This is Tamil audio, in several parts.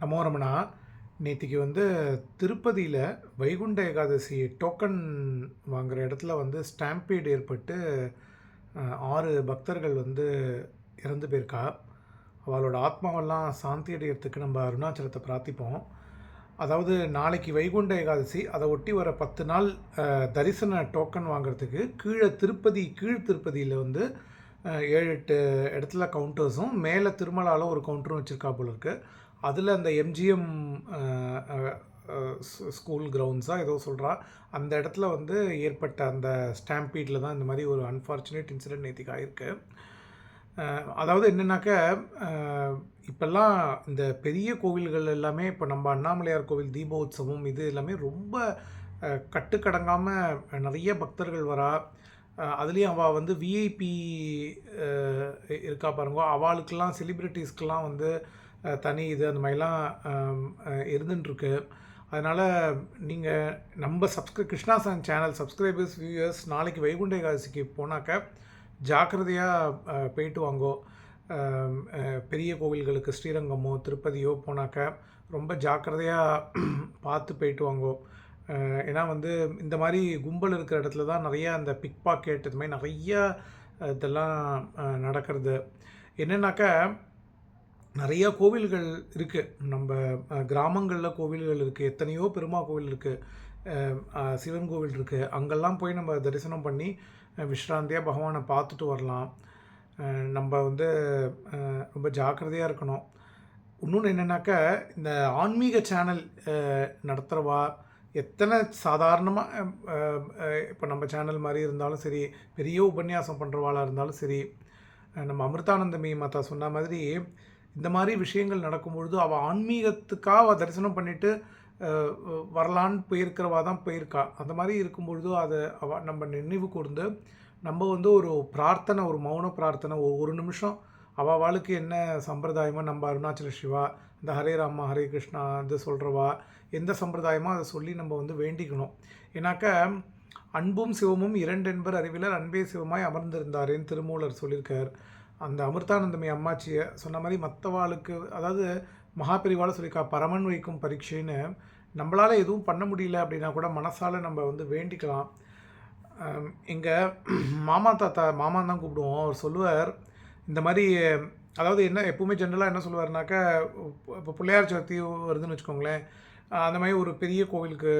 நமோரமனா நேற்றுக்கு வந்து திருப்பதியில் வைகுண்ட ஏகாதசி டோக்கன் வாங்குகிற இடத்துல வந்து ஸ்டாம்பீடு ஏற்பட்டு ஆறு பக்தர்கள் வந்து இறந்து போயிருக்கா. அவளோட ஆத்மாவெல்லாம் சாந்தி அடையிறதுக்கு நம்ம அருணாச்சலத்தை பிரார்த்திப்போம். அதாவது நாளைக்கு வைகுண்ட ஏகாதசி அதை ஒட்டி வர பத்து நாள் தரிசன டோக்கன் வாங்குறதுக்கு கீழே திருப்பதி கீழ் திருப்பதியில் வந்து ஏழு எட்டு இடத்துல கவுண்டர்ஸும் மேலே திருமலாவில் ஒரு கவுண்டரும் வச்சுருக்கா போல இருக்குது அதில் அந்த எம்ஜிஎம் ஸ்கூல் கிரவுண்ட்ஸாக ஏதோ சொல்கிறா அந்த இடத்துல வந்து ஏற்பட்ட அந்த ஸ்டாம்பீடில் தான் இந்த மாதிரி ஒரு அன்ஃபார்ச்சுனேட் இன்சிடென்ட் நேற்றுக்கு ஆயிருக்கு. அதாவது என்னென்னாக்க இப்போல்லாம் இந்த பெரிய கோவில்கள் எல்லாமே இப்போ நம்ம அண்ணாமலையார் கோவில் தீபோத்சவம் இது எல்லாமே ரொம்ப கட்டுக்கடங்காமல் நிறைய பக்தர்கள் வரா. அதுலேயும் அவள் வந்து விஐபி இருக்கா பாருங்க. அவளுக்கெல்லாம் செலிப்ரிட்டிஸ்க்கெலாம் வந்து தனி இது அந்த மாதிரிலாம் இருந்துட்டுருக்கு அதனால் நீங்கள் நம்ம சப்ஸ்கிரை கிருஷ்ணாசன் சேனல் சப்ஸ்கிரைபர்ஸ் வியூயர்ஸ் நாளைக்கு வைகுண்ட ஏகாதசிக்கு போனாக்க ஜாக்கிரதையாக போயிட்டு வாங்கோ. பெரிய கோவில்களுக்கு ஸ்ரீரங்கமோ திருப்பதியோ போனாக்க ரொம்ப ஜாக்கிரதையாக பார்த்து போயிட்டு வாங்கோ. ஏன்னா வந்து இந்த மாதிரி கும்பல் இருக்கிற இடத்துல தான் நிறையா அந்த பிக் பாக்கெட் இது மாதிரி நிறையா இதெல்லாம் நடக்கிறது. என்னென்னாக்கா நிறையா கோவில்கள் இருக்குது நம்ம கிராமங்களில் கோவில்கள் இருக்குது எத்தனையோ பெருமா கோவில் இருக்குது சிவன் கோவில் இருக்குது அங்கெல்லாம் போய் நம்ம தரிசனம் பண்ணி விஷ்ராந்தியாக பகவானை பார்த்துட்டு வரலாம். நம்ம வந்து ரொம்ப ஜாக்கிரதையாக இருக்கணும். இன்னொன்று என்னென்னாக்கா இந்த ஆன்மீக சேனல் நடத்துகிறவா எத்தனை சாதாரணமாக இப்போ நம்ம சேனல் மாதிரி இருந்தாலும் சரி பெரிய உபன்யாசம் பண்ணுறவாளாக இருந்தாலும் சரி நம்ம அமிர்தானந்தமி மாதா சொன்ன மாதிரி இந்த மாதிரி விஷயங்கள் நடக்கும்பொழுது அவள் ஆன்மீகத்துக்காக அவள் தரிசனம் பண்ணிட்டு வரலான்னு போயிருக்கிறவா தான் போயிருக்கா. அந்த மாதிரி இருக்கும்பொழுது அதை அவ நம்ம நினைவு கூர்ந்து நம்ம வந்து ஒரு பிரார்த்தனை ஒரு மௌன பிரார்த்தனை ஒரு நிமிஷம் அவள் வாழ்க்கை என்ன சம்பிரதாயமாக நம்ம அருணாச்சல சிவா இந்த ஹரே ராமா ஹரே கிருஷ்ணா இது சொல்கிறவா எந்த சம்பிரதாயமோ அதை சொல்லி நம்ம வந்து வேண்டிக்கணும். ஏன்னாக்க அன்பும் சிவமும் இரண்டென்பர் அறிவிலர் அன்பே சிவமாய் அமர்ந்திருந்தாரேன்னு திருமூலர் சொல்லியிருக்கார். அந்த அமிர்தானந்தமி அம்மாச்சியை சொன்ன மாதிரி மற்றவாளுக்கு அதாவது மகாபெரிவால சொல்லிக்கா பரமன் வைக்கும் பரீட்சைன்னு நம்மளால் எதுவும் பண்ண முடியல அப்படின்னா கூட மனசால் நம்ம வந்து வேண்டிக்கலாம். எங்கள் மாமா தாத்தா மாமா தான் கூப்பிடுவோம். அவர் சொல்லுவார் இந்த மாதிரி அதாவது என்ன எப்பவுமே ஜென்ரலாக என்ன சொல்லுவாருனாக்கா இப்போ பிள்ளையார் சதுர்த்தி வருதுன்னு வச்சுக்கோங்களேன். அந்த மாதிரி ஒரு பெரிய கோவிலுக்கு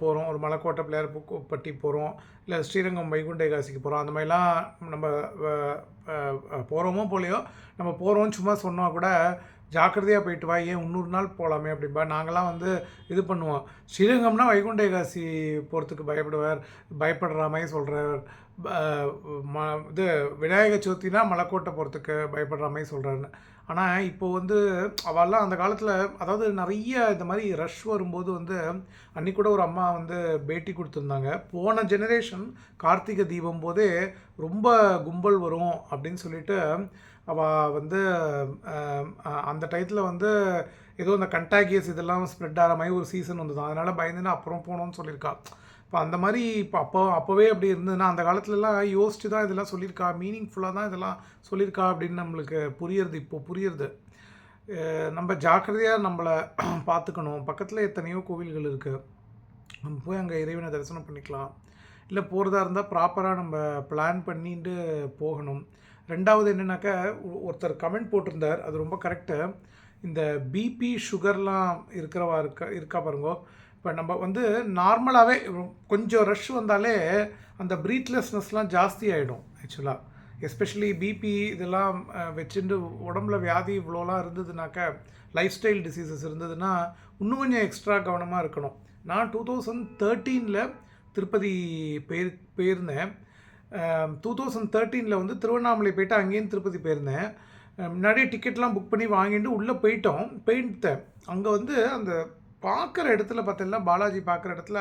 போகிறோம் ஒரு மலைக்கோட்டை பிள்ளையார் பட்டி போகிறோம் இல்லை ஸ்ரீரங்கம் வைகுண்ட ஏகாசிக்கு போகிறோம் அந்த மாதிரிலாம் நம்ம போகிறோமோ போலையோ நம்ம போகிறோம்னு சும்மா சொன்னால் கூட ஜாக்கிரதையாக போயிட்டு வா. ஏன் இன்னொரு நாள் போகலாமே அப்படிம்பா. நாங்களாம் வந்து இது பண்ணுவோம். ஸ்ரீரங்கம்னா வைகுண்ட ஏகாசி போகிறதுக்கு பயப்படுவார் பயப்படுற மாதிரி சொல்கிறார் இது விநாயகர் சதுர்த்தினா மலைக்கோட்டை போகிறதுக்கு பயப்படுற மாதிரி சொல்கிறாருன்னு ஆனால் இப்போது வந்து அவெல்லாம் அந்த காலத்தில் அதாவது நிறைய இந்த மாதிரி ரஷ் வரும்போது வந்து அன்னைக்கு கூட ஒரு அம்மா வந்து பேட்டி கொடுத்துருந்தாங்க. போன ஜெனரேஷன் கார்த்திகை தீபம் போதே ரொம்ப கும்பல் வரும் அப்படின்னு சொல்லிட்டு அவள் வந்து அந்த டயத்தில் வந்து ஏதோ இந்த கண்டாகியஸ் இதெல்லாம் ஸ்ப்ரெட் ஆகிற மாதிரி ஒரு சீசன் வந்தது அதனால் பயந்துன்னு அப்புறம் போகணும்னு சொல்லியிருக்கா. இப்போ அந்த மாதிரி இப்போ அப்போ அப்போவே அப்படி இருந்ததுன்னா அந்த காலத்துலலாம் யோசிச்சு தான் இதெல்லாம் சொல்லியிருக்கா மீனிங்ஃபுல்லாக தான் இதெல்லாம் சொல்லியிருக்கா அப்படின்னு நம்மளுக்கு புரியுறது இப்போ புரியுறது. நம்ம ஜாக்கிரதையாக நம்மளை பார்த்துக்கணும் பக்கத்தில் எத்தனையோ கோவில்கள் இருக்குது நம்ம போய் அங்கே இறைவனை தரிசனம் பண்ணிக்கலாம். இல்லை போகிறதா இருந்தால் ப்ராப்பராக நம்ம பிளான் பண்ணிட்டு போகணும். ரெண்டாவது என்னென்னாக்கா ஒருத்தர் கமெண்ட் போட்டிருந்தார். அது ரொம்ப கரெக்டு இந்த பிபி சுகர்லாம் இருக்கிறவா இருக்கா இருக்கா பாருங்க. இப்போ நம்ம வந்து நார்மலாகவே கொஞ்சம் ரஷ் வந்தாலே அந்த ப்ரீத்லெஸ்னஸ்லாம் ஜாஸ்தி ஆகிடும் ஆக்சுவலாக எஸ்பெஷலி பிபி இதெல்லாம் வச்சுட்டு உடம்புல வியாதி இவ்வளோலாம் இருந்ததுனாக்கா லைஃப் ஸ்டைல் டிசீசஸ் இருந்ததுன்னா இன்னும் கொஞ்சம் எக்ஸ்ட்ரா கவனமாக இருக்கணும். நான் டூ தௌசண்ட் தேர்ட்டீனில் திருப்பதி போயிர் போயிருந்தேன். டூ தௌசண்ட் தேர்ட்டீனில் வந்து திருவண்ணாமலை போயிட்டு அங்கேயும் திருப்பதி போயிருந்தேன். முன்னாடியே டிக்கெட்லாம் புக் பண்ணி வாங்கிட்டு உள்ளே போயிட்டோம். போயிட்டேன் அங்கே வந்து அந்த பார்க்குற இடத்துல பார்த்தீங்கன்னா பாலாஜி பார்க்குற இடத்துல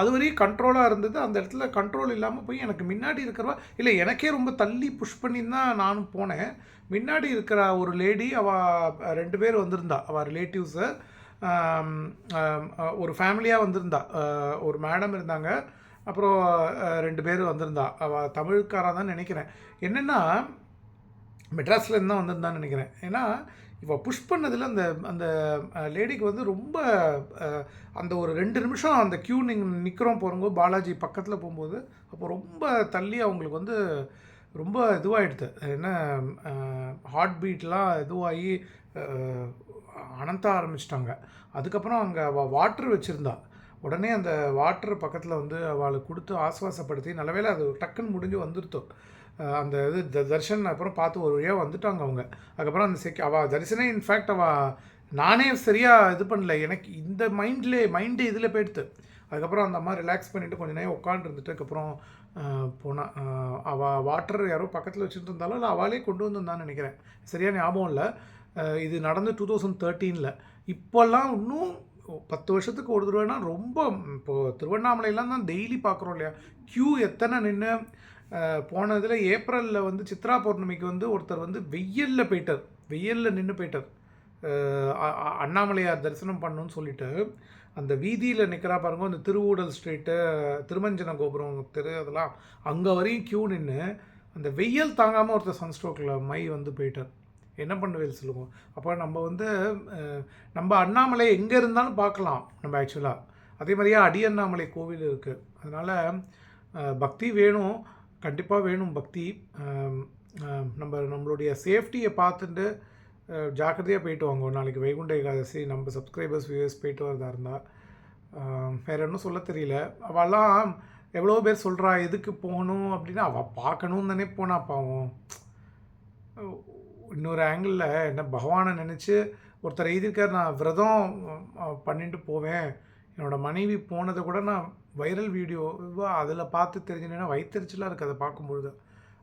அது வரையும் கண்ட்ரோலாக இருந்தது. அந்த இடத்துல கண்ட்ரோல் இல்லாமல் போய் எனக்கு முன்னாடி இருக்கிறவா இல்லை எனக்கே ரொம்ப தள்ளி புஷ் பண்ணி தான் நானும் போனேன். முன்னாடி இருக்கிற ஒரு லேடி அவள் ரெண்டு பேர் வந்திருந்தா. அவள் ரிலேட்டிவ்ஸு ஒரு ஃபேமிலியாக வந்திருந்தா. ஒரு மேடம் இருந்தாங்க. அப்புறம் ரெண்டு பேர் வந்திருந்தா. அவள் தமிழ்காரா தான் நினைக்கிறேன். என்னென்னா மெட்ராஸ்லேருந்து தான் வந்திருந்தான்னு நினைக்கிறேன். ஏன்னா இவள் புஷ் பண்ணதில் அந்த அந்த லேடிக்கு வந்து ரொம்ப அந்த ஒரு ரெண்டு நிமிஷம் அந்த க்யூ நீங்கள் நிற்கிறோம் போகிறோங்க பாலாஜி பக்கத்தில் போகும்போது அப்போ ரொம்ப தள்ளி அவங்களுக்கு வந்து ரொம்ப இதுவாகிடுது என்ன ஹார்ட் பீட்லாம் இதுவாகி அனந்த ஆரம்பிச்சிட்டாங்க. அதுக்கப்புறம் அங்கே அவள் வாட்ரு வச்சுருந்தா. உடனே அந்த வாட்ரு பக்கத்தில் வந்து அவளுக்கு கொடுத்து ஆஸ்வாசப்படுத்தி நல்லவேளை அது டக்குன்னு முடிஞ்சு வந்துருத்தோம் அந்த இது த- தர்ஷன் அப்புறம் பார்த்து ஒரு வழியாக வந்துட்டாங்க அவங்க. அதுக்கப்புறம் அந்த செக் அவள் தரிசனே இன்ஃபேக்ட் அவள் நானே சரியாக இது பண்ணல. எனக்கு இந்த மைண்ட்லே மைண்டு இதில் போயிடுத்து. அதுக்கப்புறம் அந்த அம்மா ரிலாக்ஸ் பண்ணிவிட்டு கொஞ்சம் நேரம் உட்காந்துருந்துட்டு அதுக்கப்புறம் போனால் அவள் வாட்டர் யாரோ பக்கத்தில் வச்சுட்டு இருந்தாலும் இல்லை அவளே கொண்டு வந்திருந்தான்னு நினைக்கிறேன். சரியான ஞாபகம் இல்லை. இது நடந்து டூ தௌசண்ட் தேர்ட்டீனில் இப்போல்லாம் இன்னும் பத்து வருஷத்துக்கு ஒரு தடவைனா ரொம்ப இப்போது திருவண்ணாமலையெல்லாம் தான் டெய்லி பார்க்குறோம் இல்லையா? க்யூ எத்தனை நின்று போனதில் ஏப்ரலில் வந்து சித்ரா பௌர்ணமிக்கு வந்து ஒருத்தர் வந்து வெயிலில் போயிட்டார். வெயிலில் நின்று போயிட்டார். அ- அண்ணாமலையார் தரிசனம் பண்ணணும்னு சொல்லிட்டு அந்த வீதியில் நிற்கிறா பாருங்க அந்த திருவூடல் ஸ்ட்ரீட்டு திருமஞ்சன கோபுரம் தெரு அதெல்லாம். அங்கே வரையும் க்யூ நின்று அந்த வெயில் தாங்காமல் ஒருத்தர் சன்ஸ்ட்ரோக்கில் மை வந்து போயிட்டார். என்ன பண்ணுவேல் சொல்லுவோம் அப்போ நம்ம வந்து நம்ம அண்ணாமலை எங்கே இருந்தாலும் பார்க்கலாம் நம்ம ஆக்சுவலாக அதே மாதிரியே அடி அண்ணாமலை கோவில் இருக்குது அதனால் பக்தி வேணும். கண்டிப்பாக வேணும் பக்தி. நம்ம நம்மளுடைய சேஃப்டியை பார்த்துட்டு ஜாக்கிரதையாக போயிட்டு வாங்க. நாளைக்கு வைகுண்ட ஏகாதசி நம்ம சப்ஸ்கிரைபர்ஸ் வியூவர்ஸ் போயிட்டு வரதா இருந்தால் வேறு ஒன்றும் சொல்ல தெரியல. அவெல்லாம் எவ்வளோ பேர் சொல்கிறா எதுக்கு போகணும் அப்படின்னா அவள் பார்க்கணுன்னு தானே போனா பாவம். இன்னொரு ஆங்கிளில் என்ன பகவானை நினச்சி ஒருத்தர் எழுதியிருக்கார் நான் விரதம் பண்ணிட்டு போவேன். என்னோடய மனைவி போனதை கூட நான் வைரல் வீடியோ அதில் பார்த்து தெரிஞ்சுனேன்னா வயிற்றுச்சலாக இருக்குது அதை பார்க்கும்பொழுது.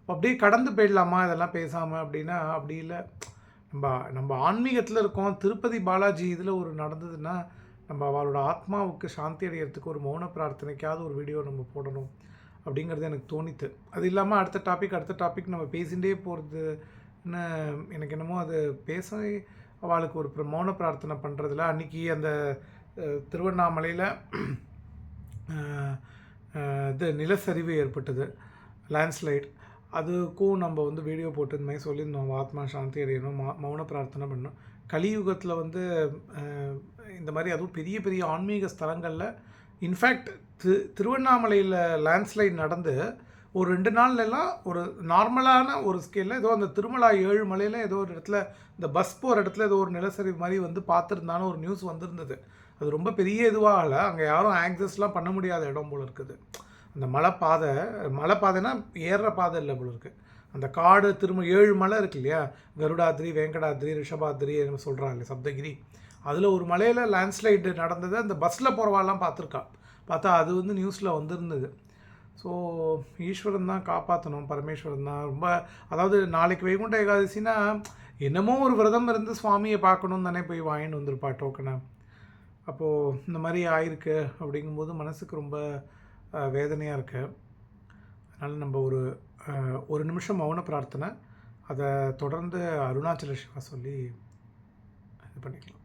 அப்படியே கடந்து போயிடலாமா? இதெல்லாம் பேசாமல் அப்படின்னா அப்படி இல்லை. நம்ம நம்ம ஆன்மீகத்தில் இருக்கோம். திருப்பதி பாலாஜி இதில் ஒரு நடந்ததுன்னா நம்ம அவளோட ஆத்மாவுக்கு சாந்தி அடைகிறதுக்கு ஒரு மௌன பிரார்த்தனைக்காவது ஒரு வீடியோ நம்ம போடணும் அப்படிங்கிறது எனக்கு தோணித்து. அது இல்லாமல் அடுத்த டாபிக் அடுத்த டாபிக் நம்ம பேசிகிட்டே போகிறதுன்னு எனக்கு என்னமோ அது பேச அவளுக்கு ஒரு மௌன பிரார்த்தனை பண்ணுறதுல அன்றைக்கி அந்த திருவண்ணாமலையில் இது நிலச்சரிவு ஏற்பட்டது லேண்ட்ஸ்லைட் அதுக்கும் நம்ம வந்து வீடியோ போட்டு இந்த மாதிரி சொல்லியிருந்தோம். ஆத்மா சாந்தி அடையணும் மா மௌன பிரார்த்தனை பண்ணணும். கலியுகத்தில் வந்து இந்த மாதிரி அதுவும் பெரிய பெரிய ஆன்மீக ஸ்தலங்களில் இன்ஃபேக்ட் திரு திருவண்ணாமலையில் லேண்ட்ஸ்லைட் நடந்து ஒரு ரெண்டு நாள்லலாம் ஒரு நார்மலான ஒரு ஸ்கேலில் ஏதோ அந்த திருமலா ஏழு மலையில் ஏதோ ஒரு இடத்துல இந்த பஸ் போகிற இடத்துல ஏதோ ஒரு நிலச்சரிவு மாதிரி வந்து பார்த்துருந்தாலும் ஒரு நியூஸ் வந்திருந்தது. அது ரொம்ப பெரிய இதுவாகல அங்கே யாரும் ஆக்சஸ்லாம் பண்ண முடியாத இடம் போல் இருக்குது. அந்த மலைப்பாதை மலைப்பாதைனா ஏறுற பாதை இல்லை போல் இருக்குது அந்த காடு திரும்ப ஏழு மலை இருக்கு இல்லையா? கருடாத்ரி வெங்கடாத்ரி ரிஷபாத்ரி என்ன சொல்கிறாங்க சப்தகிரி. அதில் ஒரு மலையில் லேண்ட்ஸ்லைடு நடந்தது அந்த பஸ்ஸில் போகிறவாலாம் பார்த்துருக்கா. பார்த்தா அது வந்து நியூஸில் வந்திருந்தது. ஸோ ஈஸ்வரன் தான் காப்பாற்றணும் பரமேஸ்வரன் தான். ரொம்ப அதாவது நாளைக்கு வைகுண்ட ஏகாதசினா என்னமோ ஒரு விரதம் இருந்து சுவாமியை பார்க்கணுன்னு தானே போய் வாங்கிட்டு வந்திருப்பா டோக்கனை அப்போது இந்த மாதிரி ஆயிருக்கு அப்படிங்கும்போது மனசுக்கு ரொம்ப வேதனையாக இருக்குது அதனால் நம்ம ஒரு ஒரு நிமிஷம் மௌன பிரார்த்தனை. அதை தொடர்ந்து அருணாச்சல சிவா சொல்லி இது பண்ணிக்கலாம்.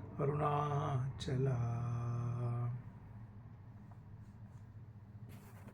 அருணாச்சலா